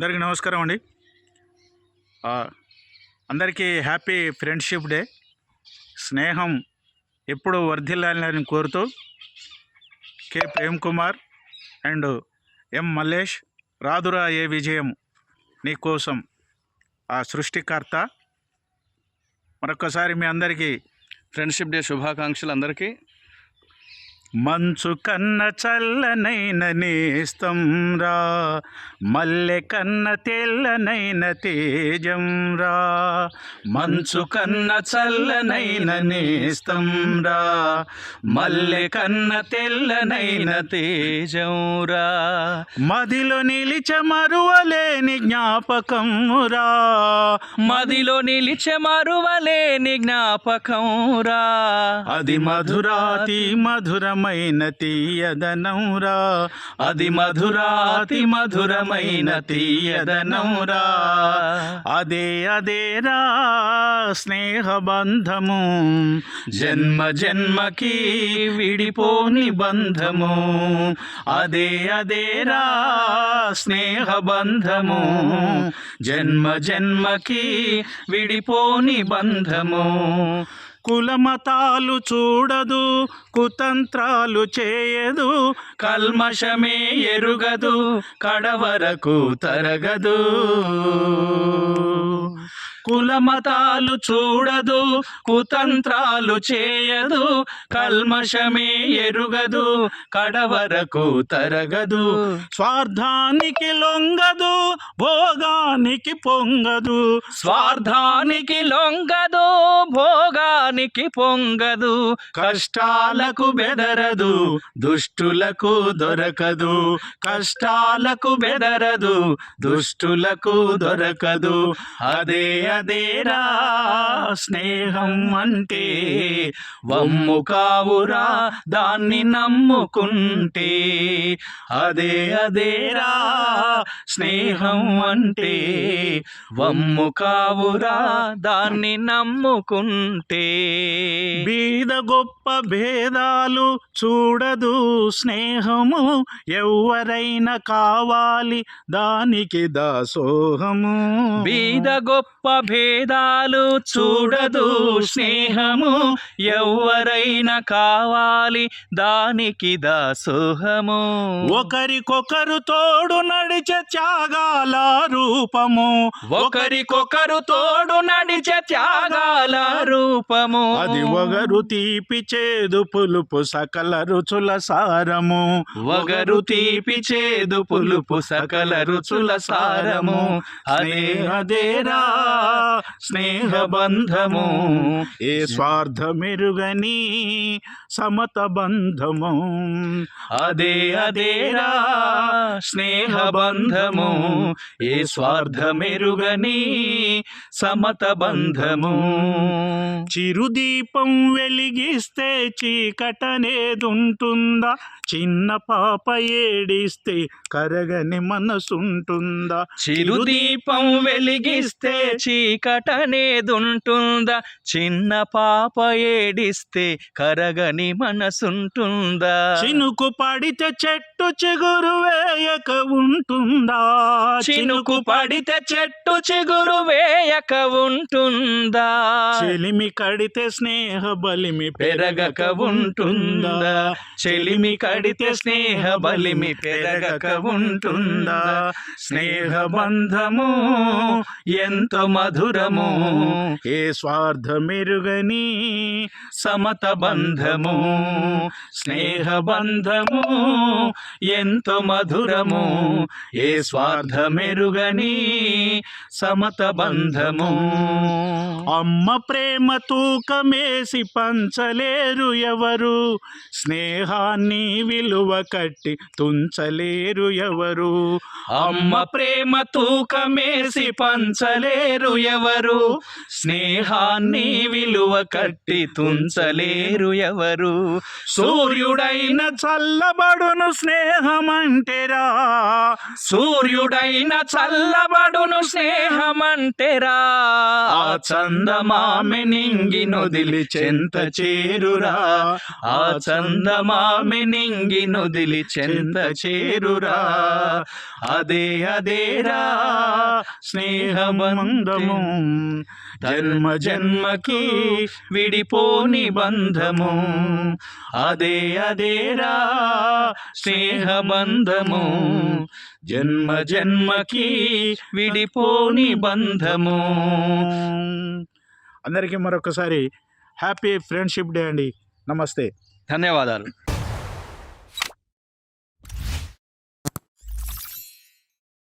అందరికీ నమస్కారం అండి. అందరికీ హ్యాపీ ఫ్రెండ్షిప్ డే. స్నేహం ఎప్పుడు వర్ధిల్లాలని కోరుతూ K Prem Kumar and M Mallesh రాదురా ఏ విజయం నీకోసం ఆ సృష్టికర్త. మరొకసారి మీ అందరికీ ఫ్రెండ్షిప్ డే శుభాకాంక్షలు అందరికీ. మంచు కన్న చల్లనైన నేస్తం రా మల్లె కన్న తెల్లనైన తేజం రా మంచు కన్న చల్లనైన నేస్తం రా మల్లె కన్న తెల్లనైన తేజం రా మదిలో నిలిచ మరువలేని జ్ఞాపకం రా మదిలో నిలిచె మరువలేని జ్ఞాపకం రా అది మధురాతి మధురమైన తీయదనౌరా అది మధురాతి మధురమైన తీయదనౌరా అదే అదేరా స్నేహబంధము. జన్మ జన్మకి విడిపోని బంధము. అదే అదేరా స్నేహబంధము. జన్మ జన్మకి విడిపోని బంధము. కులమతాలు చూడదు కుతంత్రాలు చేయదు కల్మషమే ఎరుగదు కడవరకు తరగదు. కులమతాలు చూడదు కుతంత్రాలు చేయదు కల్మషమే ఎరుగదు కడవరకు తరగదు స్వార్థానికి లొంగదు భోగానికి పొంగదు. స్వార్థానికి లొంగదు భోగానికి పొంగదు. కష్టాలకు బెదరదు దుష్టులకు దొరకదు. కష్టాలకు బెదరదు దుష్టులకు దొరకదు. అదే అదేరా స్నేహం అంటే వమ్ము కావురా దాన్ని నమ్ముకుంటే. అదే అదేరా స్నేహం అంటే వమ్ము కావురా దాన్ని నమ్ముకుంటే. బీద గొప్ప భేదాలు చూడదు స్నేహము ఎవరైనా కావాలి దానికి దాసోహము. బీద గొప్ప భేదాలు చూడదు స్నేహము. ఎవరైనా కావాలి దానికి దాసోహము. ఒకరికొకరు తోడు నడిచే త్యాగాల రూపము. ఒకరికొకరు తోడు నడిచే త్యాగాల రూపము. అది ఒగరు తీపి చేదు పులుపు సకల రుచుల సారము. వగరు తీపి చేదు పులుపు సకల రుచుల సారము. అదే అదేరా స్నేహ బంధము ఏ స్వార్థమెరుగని సమత బంధము అదే అదేరా స్నేహ బంధము ఏ స్వార్థమెరుగని సమత బంధము చిరుదీపం వెలిగిస్తే చీకటనేదుంటుందా? చిన్న పాప ఏడిస్తే కరగని మనసుంటుందా? చిరుదీపం వెలిగిస్తే చీకటనేదుంటుందా? చిన్న పాప ఏడిస్తే కరగని మనసుంటుందా? చినుకు పడితే చెట్టు చిగురు వేయక ఉంటుందా? చినుకు పడితే చెట్టు చిగురు వేయక ఉంటుందా? చెలిమి కడితే స్నేహ బలిమి పెరగక ఉంటుందా? చెలిమి కడితే స్నేహ బలిమి పెరగక ఉంటుందా? స్నేహ బంధము ఎంత మధురము ఏ స్వార్థమెరుగని సమత బంధము స్నేహ బంధము ఎంతో మధురము ఏ స్వార్థమెరుగని సమత బంధము. అమ్మ ప్రేమ తూకమేసి పంచలేరు ఎవరు స్నేహాన్ని విలువ కట్టి తుంచలేరు ఎవరు. అమ్మ ప్రేమ తూకమేసి పంచలేరు ఎవరు? స్నేహాన్ని విలువ కట్టి తుంచలేరు ఎవరు? సూర్యుడైన చల్లబడును స్నేహమంటేరా? సూర్యుడైన చల్లబడును స్నేహమంటేరా? ఆ చందమామె నింగి నొదిలి చెంత చేరురా. ఆ చందమామె నింగి నొదిలి చెంత చేరురా. అదే అదేరా. స్నేహబంధము జన్మ జన్మకి విడిపోని బంధము. అదే అదేరా స్నేహబంధము. జన్మ జన్మకి విడిపోని బంధము. అందరికీ మరొకసారి హ్యాపీ ఫ్రెండ్షిప్ డే అండి. నమస్తే. ధన్యవాదాలు.